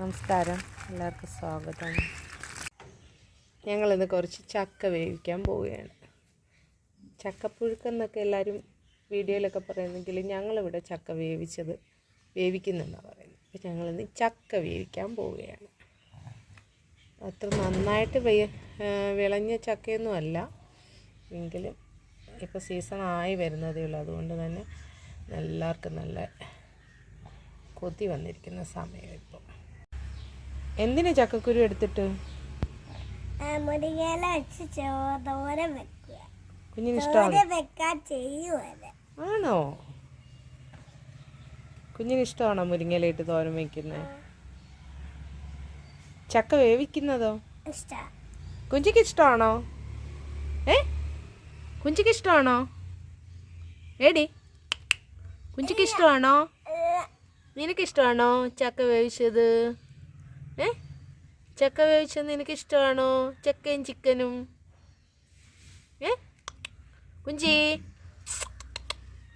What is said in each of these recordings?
നമസ്കാരം. എല്ലാവർക്കും സ്വാഗതം. ഞങ്ങളിന്ന് കുറച്ച് ചക്ക വേവിക്കാൻ പോവുകയാണ്. ചക്കപ്പുഴുക്കെന്നൊക്കെ എല്ലാവരും വീഡിയോയിലൊക്കെ പറയുന്നെങ്കിൽ ഞങ്ങളിവിടെ ചക്ക വേവിച്ചത് വേവിക്കുന്നെന്നാണ് പറയുന്നത്. അപ്പോൾ ഞങ്ങളിന്ന് ചക്ക വേവിക്കാൻ പോവുകയാണ്. അത്ര നന്നായിട്ട് വേ വിളഞ്ഞ ചക്കയൊന്നും അല്ല. എങ്കിലും ഇപ്പോൾ സീസൺ ആയി വരുന്നതേ ഉള്ളൂ. അതുകൊണ്ട് തന്നെ എല്ലാവർക്കും നല്ല കൊതി വന്നിരിക്കുന്ന സമയം ഇപ്പോൾ എന്തിനാ ചക്കക്കുരു എടുത്തിട്ട്? മുരിങ്ങയില വെച്ച് വെക്കുക. കുഞ്ഞിന് ഇഷ്ടമാണ് വെക്കാൻ ആണോ? കുഞ്ഞിന് ഇഷ്ടമാണോ മുരിങ്ങയിലിട്ട് തോരൻ വെക്കുന്നത് ചക്ക വേവിക്കുന്നതോ? കുഞ്ചിക്ക് ഇഷ്ടമാണോ ഏ? കുഞ്ചിക്ക് ഇഷ്ടമാണോ ഏടി കുഞ്ചിക്ക് ഇഷ്ടമാണോ നിനക്ക് ഇഷ്ടമാണോ ചക്ക വേവിച്ചത്? ഏ? ചക്ക വേവിച്ചത് നിനക്ക് ഇഷ്ടമാണോ ചക്കയും ചിക്കനും. ഏ? കുഞ്ചി.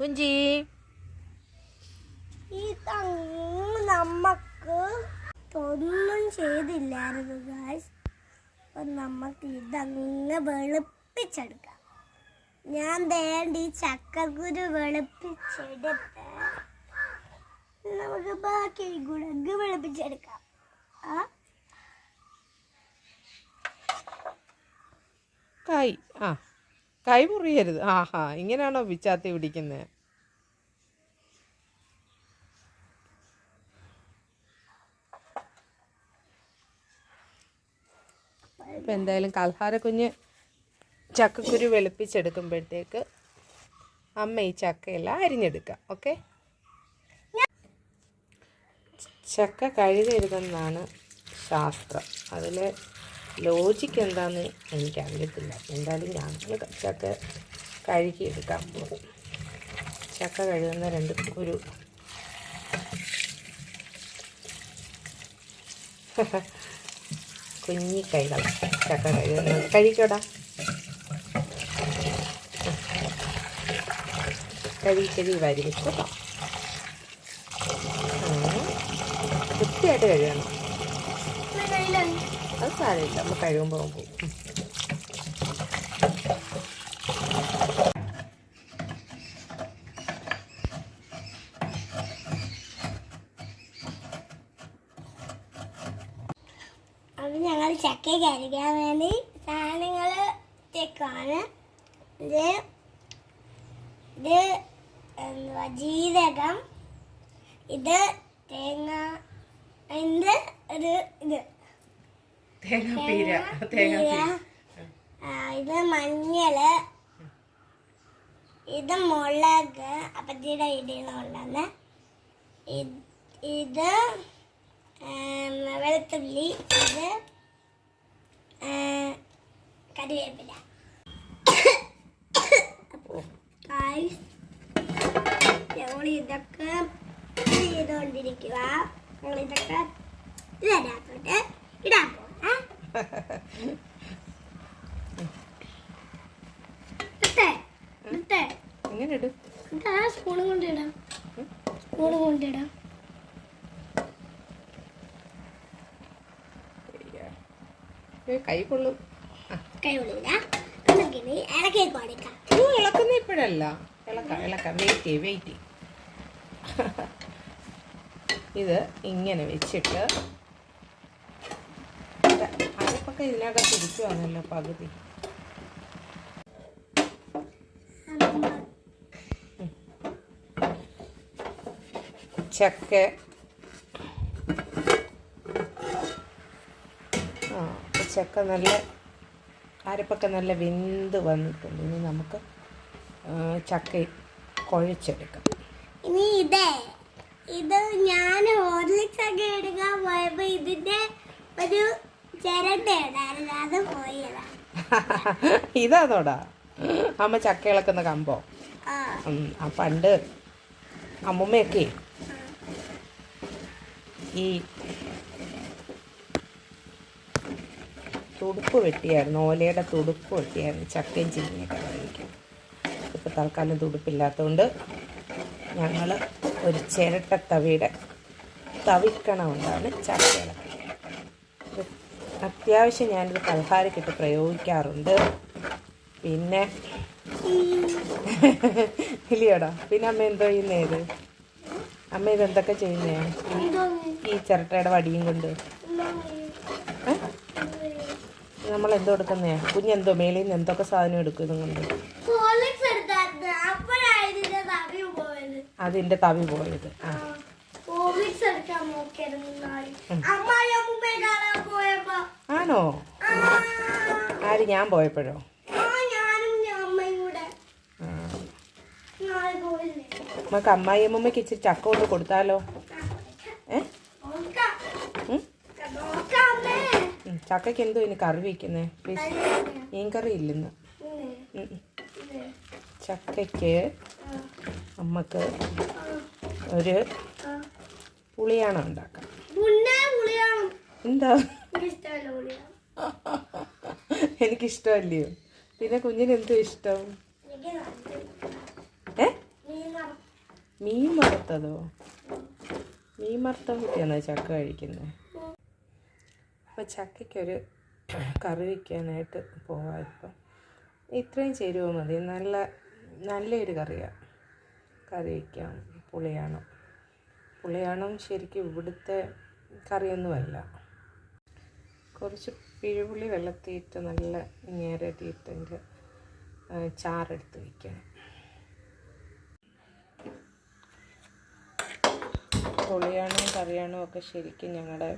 കുഞ്ചി. ഈ നമ്മക്ക് ഒന്നും ചെയ്തില്ലായിരുന്നു ഗായ്സ് അപ്പൊ നമുക്ക് വെളുപ്പിച്ചെടുക്കാം. ഞാൻ വേണ്ടി ചക്കക്കുരു വെളുപ്പിച്ചെടുത്ത്. നമുക്ക് ബാക്കി ഗുണങ്ങ് വെളുപ്പിച്ചെടുക്കാം. കൈ ആ കൈ മുറിയരുത്. ആഹാ ഇങ്ങനെയാണോ പിച്ചാത്തി പിടിക്കുന്നത് അപ്പം എന്തായാലും കൽഹാര കുഞ്ഞ് ചക്കക്കുരു വെളുപ്പിച്ചെടുക്കുമ്പോഴത്തേക്ക് അമ്മ ഈ ചക്കയെല്ലാം അരിഞ്ഞെടുക്കാം. ഓക്കെ? ചക്ക കഴുകരുതെന്നാണ് ശാസ്ത്രം. അതിൽ ലോജിക്ക് എന്താണെന്ന് എനിക്കറിയത്തില്ല. എന്തായാലും ഞങ്ങൾ ചക്ക കഴുകിയെടുക്കാൻ പോകും. ചക്ക കഴുകുന്ന രണ്ട് ഒരു കുഞ്ഞി കൈകൾ ചക്ക കഴുകുന്നത് കഴിക്കടാ കഴുകി കഴുകി വാരി കേട്ടോ അങ്ങനെ വൃത്തിയായിട്ട് കഴുകണം. അത് സാരമില്ല. നമ്മൾ കഴിയുമ്പോൾ പോകും. ഞങ്ങൾ ചക്ക കഴിക്കാൻ വേണ്ടി സാധനങ്ങൾ തെക്കാണ് ഇത് ഇത് ജീരകം. ഇത് തേങ്ങ ഇത് ഒരു ഇത്. തേങ്ങാപ്പീര ഇത് മഞ്ഞൾ. ഇത് മുളക്. അപ്പത്തിയുടെ ഇടയിലുള്ളത് ഇത് വെളുത്തുള്ളി ഇത് കറിവേപ്പില. ഞങ്ങൾ ഇതൊക്കെ ചെയ്തുകൊണ്ടിരിക്കുക ഞങ്ങൾ ഇതൊക്കെ ഇതിനകത്തോട്ട് ഇടാൻ പോകാം ഇട്ടേ ഇട്ടേ എങ്ങനെ ഇടും ഇട്ടാ സ്പൂണും കൊണ്ടിടാം സ്പൂണും കൊണ്ടിടാം ഏ, കൈ കൊള്ളും. കൈ കൊള്ളില്ല നമുക്കിനി ഇളക്കി കൊടുക്കാം ഓ ഇളക്കുന്ന ഇപ്പോഴല്ല. ഇളക്കാം ഇളക്കാം. വെയിറ്റ് ചെയ്യ് വെയിറ്റ് ചെയ്യും ഇത് ഇങ്ങനെ വെച്ചിട്ട് അതിപ്പൊക്കെ അരപ്പൊക്കെ തിരിച്ചു വന്നല്ലോ പകുതി. ചക്ക. ആ ചക്ക നല്ല അരപ്പൊക്കെ നല്ല വെന്ത് വന്നിട്ടുണ്ട്. ഇനി നമുക്ക് ചക്ക കുഴച്ചെടുക്കാം. ഇനി ഇതേ. ഇത് ഞാൻ ഹോർലിക്സ് ഒക്കെ എടുക്കാൻ പോയപ്പോ ഇതിന്റെ ഒരു ചിരട്ട ഉണ്ടായിരുന്നു അത് പോയതാ. ഇതാണോടാ? അമ്മ ചക്ക ഇളക്കുന്ന കമ്പോ? പണ്ട് അമ്മുമ്മയൊക്കെ ഈ തുടുപ്പ് വെട്ടിയായിരുന്നു ഓലയുടെ തുടുപ്പ് വെട്ടിയായിരുന്നു ചക്കയും ചീനിയൊക്കെ കഴിക്കും ഇപ്പോൾ തൽക്കാലം തുടുപ്പില്ലാത്തതുകൊണ്ട് ഞങ്ങൾ ഒരു ചിരട്ടത്തവിയുടെ തവിക്കണം കൊണ്ടാണ് ചക്ക ഇളക്കുന്നത് ഇത് അത്യാവശ്യം ഞാനിത് പലഹാരക്കിട്ട് പ്രയോഗിക്കാറുണ്ട്. പിന്നെ ഇല്ലയോടാ പിന്നെ അമ്മ എന്തോ ചെയ്യുന്നേത് അമ്മ ഇതെന്തൊക്കെ ചെയ്യുന്നേ? ഈ ചിരട്ടയുടെ വടിയും കൊണ്ട്? നമ്മൾ എന്തോ എടുക്കുന്നേ കുഞ്ഞെന്തോ മേളിൽ നിന്ന് എന്തൊക്കെ സാധനം എടുക്കും ഇതും കൊണ്ട് ഹോർലിക്സ് എടുത്തായിരുന്നു അപ്പോഴായിരുന്നു ഇതിന്റെ തവി പോയത് അതിന്റെ തവി പോയത്. ആ. ആണോ? ആര് ഞാൻ പോയപ്പോഴോ? നമുക്ക് അമ്മായി അമ്മമ്മയ്ക്ക് ഇച്ചിരി ചക്ക കൊണ്ട് കൊടുത്താലോ? ഏ? ചക്കയ്ക്ക് എന്തോ ഇനി കറി വയ്ക്കുന്നേ മീൻ കറി ഇല്ലെന്ന്. ചക്കയ്ക്ക് ആ, അമ്മയ്ക്ക് ഒരു പുളിയാണ് ഉണ്ടാക്കാം. എന്താ? എനിക്കിഷ്ടമല്ലയോ? പിന്നെ കുഞ്ഞിന് എന്തോ ഇഷ്ടം? ഏ? മീൻ വറുത്തതോ? മീൻ വറുത്ത കുട്ടിയാണോ ചക്ക കഴിക്കുന്നത് അപ്പോൾ ചക്കയ്ക്കൊരു കറി വയ്ക്കാനായിട്ട് പോവാം ഇപ്പം. ഇത്രയും ചേരുവ മതി. നല്ല നല്ലൊരു കറിയാണ് കറി വയ്ക്കാം പുളിയാണം. പുളിയാണം ശരിക്കും ഇവിടുത്തെ കറിയൊന്നുമല്ല. കുറച്ച് പിഴുപുളി വെള്ളത്തിയിട്ട് നല്ല ഞേരട്ടിയിട്ട് അതിന്റെ ചാറെടുത്ത് വയ്ക്കണം പുളിയാണോ കറിയാണോ ഒക്കെ ശരിക്കും ഞങ്ങളുടെ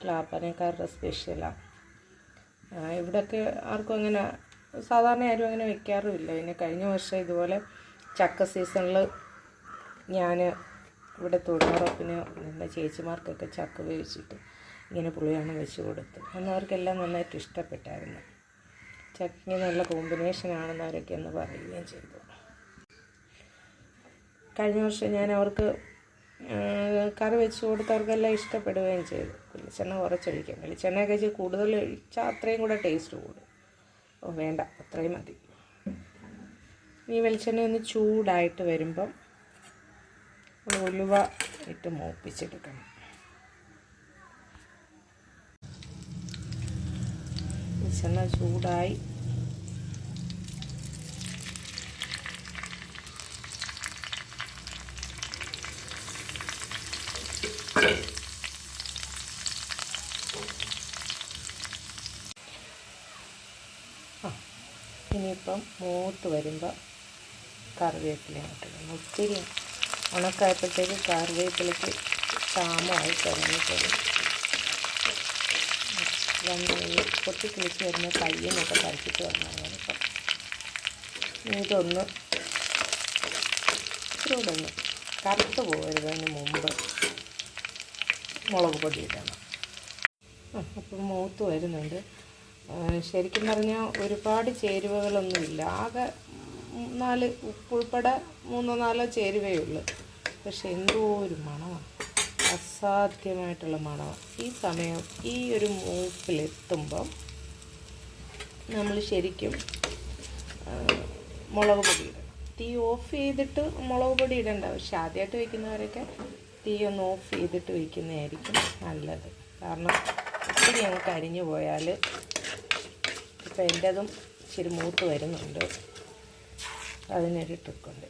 ക്ലാപ്പനക്കാരുടെ സ്പെഷ്യലാണ് ഇവിടെയൊക്കെ ആർക്കും അങ്ങനെ സാധാരണ ആരും അങ്ങനെ വെക്കാറുമില്ല. പിന്നെ കഴിഞ്ഞ വർഷം ഇതുപോലെ ചക്ക സീസണിൽ ഞാൻ ഇവിടെ തൊഴിലുറപ്പിന് എന്റെ ചേച്ചിമാർക്കൊക്കെ ചക്ക വേവിച്ചിട്ട് ഇങ്ങനെ പുളിയാണ് വെച്ച് കൊടുത്തു. അന്ന് അവർക്കെല്ലാം നന്നായിട്ട് ഇഷ്ടപ്പെട്ടായിരുന്നു. ചക്കിന് നല്ല കോമ്പിനേഷനാണെന്ന് അവരൊക്കെ ഒന്ന് പറയുകയും ചെയ്തു. കഴിഞ്ഞ വർഷം ഞാൻ അവർക്ക് കറി വെച്ച് കൊടുത്തവർക്കെല്ലാം ഇഷ്ടപ്പെടുകയും ചെയ്തു. വെളിച്ചെണ്ണ കുറച്ചൊഴിക്കാം. വെളിച്ചെണ്ണയൊക്കെ വെച്ച് കൂടുതൽ ഒഴിച്ചാൽ അത്രയും കൂടെ ടേസ്റ്റ് കൂടും. ഓ വേണ്ട അത്രയും മതി. ഈ വെളിച്ചെണ്ണ ഒന്ന് ചൂടായിട്ട് വരുമ്പം ഉലുവ ഇട്ട് മൂപ്പിച്ചെടുക്കണം. വെളിച്ചെണ്ണ ചൂടായി. ഇനിയിപ്പം മൂത്ത് വരുമ്പോൾ കറിവേപ്പില ഇട്ടിടണം ഒത്തിരി ഉണക്കായപ്പോഴത്തേക്ക് കറിവേപ്പിലയ്ക്ക് ക്ഷാമമായി തുടങ്ങിയിട്ടുണ്ട് പൊട്ടി കിളിച്ച് വരുന്ന കയ്യെന്നൊക്കെ പറിച്ചിട്ട് വന്നാൽ ഇപ്പം. ഇതൊന്ന് ഒന്ന് കറുത്ത് പോകരുതതിന് മുമ്പ് മുളക് പൊടി ഇടണം. അപ്പം മൂത്ത് വരുന്നുണ്ട്. ശരിക്കും പറഞ്ഞാൽ ഒരുപാട് ചേരുവകളൊന്നുമില്ല. ആകെ നാല് ഉപ്പുൾപ്പെടെ മൂന്നോ നാലോ ചേരുവയേ ഉള്ളൂ പക്ഷെ എന്തോ ഒരു മണമാണ് അസാധ്യമായിട്ടുള്ള മണമാണ് ഈ സമയം ഈ ഒരു മൂപ്പിലെത്തുമ്പം നമ്മൾ ശരിക്കും മുളക് പൊടി ഇടണം തീ ഓഫ് ചെയ്തിട്ട് മുളക് പൊടി ഇടണ്ട. പക്ഷെ ആദ്യമായിട്ട് വയ്ക്കുന്നവരൊക്കെ തീ ഒന്ന് ഓഫ് ചെയ്തിട്ട് വയ്ക്കുന്നതായിരിക്കും നല്ലത്. കാരണം ഒത്തിരി അങ്ങ് കരിഞ്ഞു പോയാൽ ഇപ്പം എന്റെതും ഇച്ചിരി മൂത്ത് വരുന്നുണ്ട്. അതിനൊരു ട്രിക്കുണ്ട്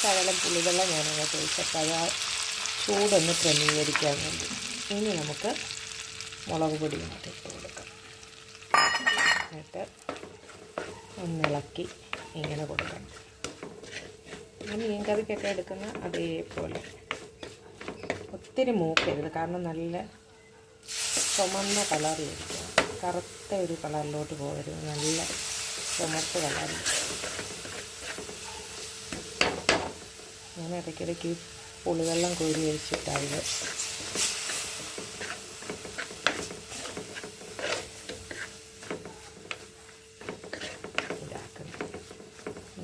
ശകലം പുളിവെള്ളം ഞാനങ്ങനെ ഒഴിച്ചപ്പോൾ അത് ആ ചൂടൊന്ന് ക്രമീകരിക്കാൻ വേണ്ടി ഇനി നമുക്ക് മുളക് പൊടി ഇങ്ങോട്ട് ഇട്ട് കൊടുക്കാം. എന്നിട്ട് ഒന്നിളക്കി ഇങ്ങനെ കൊടുക്കണം മീൻ കറിക്കൊക്കെ എടുക്കുന്ന അതേപോലെ. ഒത്തിരി മൂക്കരുത്. കാരണം നല്ല ചുമന്ന ഇരിക്കണം കറുത്ത ഒരു കളറിലോട്ട് പോകരുത്. നല്ല ചുമപ്പ് കളറിൽ ഞാൻ ഇടയ്ക്കിടയ്ക്ക് പുളിവെള്ളം കോരി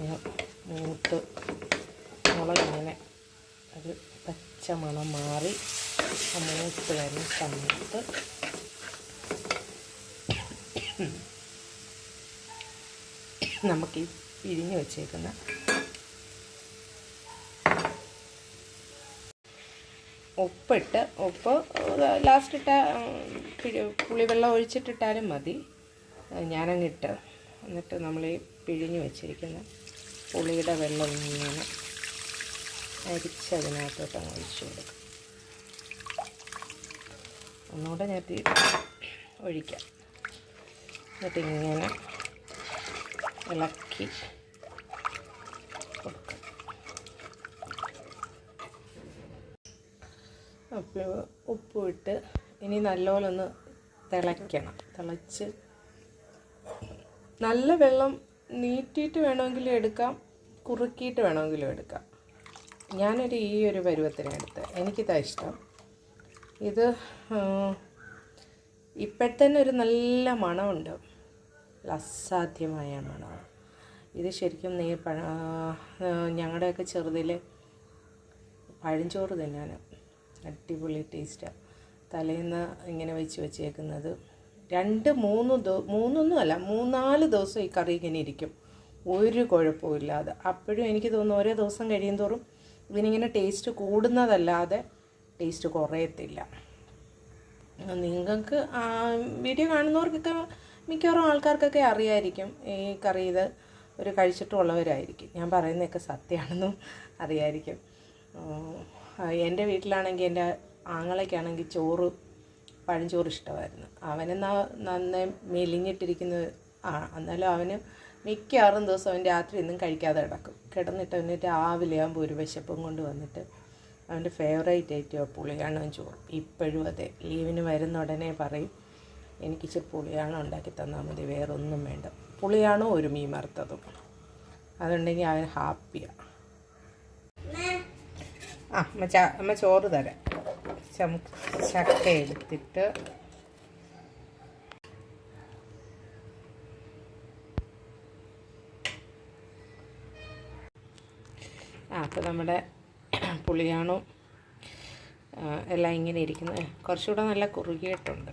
ഞാൻ മൂത്ത് മുളകിങ്ങനെ ഒരു പച്ച മണം മാറി മൂത്ത് വരുന്ന സമയത്ത് നമുക്ക് ഈ പിഴിഞ്ഞ് വെച്ചേക്കുന്ന ഉപ്പിട്ട് ഉപ്പ് ലാസ്റ്റ് ഇട്ട പുളിവെള്ളം ഒഴിച്ചിട്ടിട്ടാലും മതി. ഞാനങ്ങിട്ട് എന്നിട്ട് നമ്മൾ ഈ പിഴിഞ്ഞ് വെച്ചിരിക്കുന്ന പുളിയുടെ വെള്ളം ഇങ്ങനെ അരിച്ചതിനകത്തോട്ട് അങ്ങ് ഒഴിച്ചു കൊടുക്കും. ഒന്നുകൂടെ ഞാൻ ഒഴിക്കാം. ഇങ്ങനെ ഇളക്കി കൊടുക്കാം. ഉപ്പ് ഉപ്പിട്ട് ഇനി നല്ലപോലെ ഒന്ന് തിളയ്ക്കണം. തിളച്ച് നല്ല വെള്ളം നീട്ടിയിട്ട് വേണമെങ്കിലും എടുക്കാം കുറുക്കിയിട്ട് വേണമെങ്കിലും എടുക്കാം. ഞാനൊരു ഈ ഒരു പരുവത്തിനാണ് എടുത്തത്. എനിക്കിതാ ഇഷ്ടം. ഇത് ഇപ്പോഴത്തന്നെ ഒരു നല്ല മണമുണ്ട്. അസാധ്യമായ മണമാണ് ഇത് ശരിക്കും നീ പഴ ഞങ്ങളുടെയൊക്കെ ചെറുതിൽ പഴഞ്ചോറ് തന്നെയാണ്. അടിപൊളി ടേസ്റ്റാണ് തലേന്ന് ഇങ്ങനെ വെച്ച് വെച്ചേക്കുന്നത്. രണ്ട് മൂന്ന് ദോ മൂന്നൊന്നും അല്ല മൂന്നാൽ ദിവസം ഈ കറി ഇങ്ങനെ ഇരിക്കും. ഒരു കുഴപ്പമില്ലാതെ അപ്പോഴും എനിക്ക് തോന്നുന്നു ഓരോ ദിവസം കഴിയും തോറും ഇതിനിങ്ങനെ ടേസ്റ്റ് കൂടുന്നതല്ലാതെ ടേസ്റ്റ് കുറയത്തില്ല. നിങ്ങൾക്ക് വീഡിയോ കാണുന്നവർക്കൊക്കെ മിക്കവാറും ആൾക്കാർക്കൊക്കെ അറിയായിരിക്കും ഈ കറി ഇത് ഒരു കഴിച്ചിട്ടുള്ളവരായിരിക്കും. ഞാൻ പറയുന്നതൊക്കെ സത്യമാണെന്നും അറിയായിരിക്കും. എന്റെ വീട്ടിലാണെങ്കിൽ എന്റെ ആങ്ങളയ്ക്കാണെങ്കിൽ ചോറ് പഴഞ്ചോറ് ഇഷ്ടമായിരുന്നു. അവന് ന- നന്നായി മെലിഞ്ഞിട്ടിരിക്കുന്ന ആ എന്നാലും അവന് മിക്കവാറും ദിവസം അവൻ രാത്രി ഒന്നും കഴിക്കാതെ കിടക്കും. കിടന്നിട്ട് അവന് രാവിലെ ആകുമ്പോൾ ഒരു വിശപ്പും കൊണ്ട് വന്നിട്ട് അവന്റെ ഫേവറേറ്റ് ഐറ്റം പുളിയാണോ ചോറ്. ഇപ്പോഴും അതെ. ലീവിന് വരുന്ന ഉടനെ പറയും എനിക്ക് പുളിയാണോ ഉണ്ടാക്കി തന്നാൽ മതി വേറെ ഒന്നും വേണ്ട. പുളിയാണോ ഒരു മീൻ വറുത്തതും? അതുണ്ടെങ്കിൽ അവൻ ഹാപ്പിയാണ് ആ അമ്മ ച അമ്മ ചോറ് തരാം. ചമ ചക്ക എടുത്തിട്ട്. ആ അപ്പോൾ നമ്മുടെ പുളിയാണോ എല്ലാം ഇങ്ങനെ ഇരിക്കുന്നത് കുറച്ചുകൂടെ നല്ല കുറുകിയിട്ടുണ്ട്.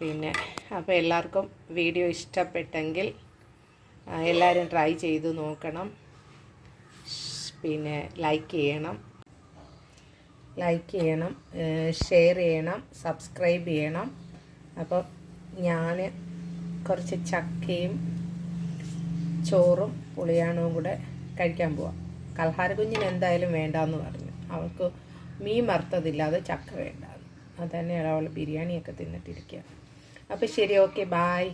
പിന്നെ അപ്പോൾ എല്ലാവർക്കും വീഡിയോ ഇഷ്ടപ്പെട്ടെങ്കിൽ എല്ലാവരും ട്രൈ ചെയ്ത് നോക്കണം. പിന്നെ ലൈക്ക് ചെയ്യണം. ലൈക്ക് ചെയ്യണം. ഷെയർ ചെയ്യണം. സബ്സ്ക്രൈബ് ചെയ്യണം. അപ്പോൾ ഞാൻ കുറച്ച് ചക്കയും ചോറും പുളിയാണവും കൂടെ കഴിക്കാൻ പോവാം. കൽഹാര കുഞ്ഞിന് എന്തായാലും വേണ്ടാന്ന് പറഞ്ഞു. അവൾക്ക് മീൻ വറുത്തതില്ലാതെ ചക്ക വേണ്ട അത് തന്നെയാണ് അവൾ ബിരിയാണിയൊക്കെ തിന്നിട്ടിരിക്കുക. അപ്പോൾ ശരി ഓക്കെ ബായ്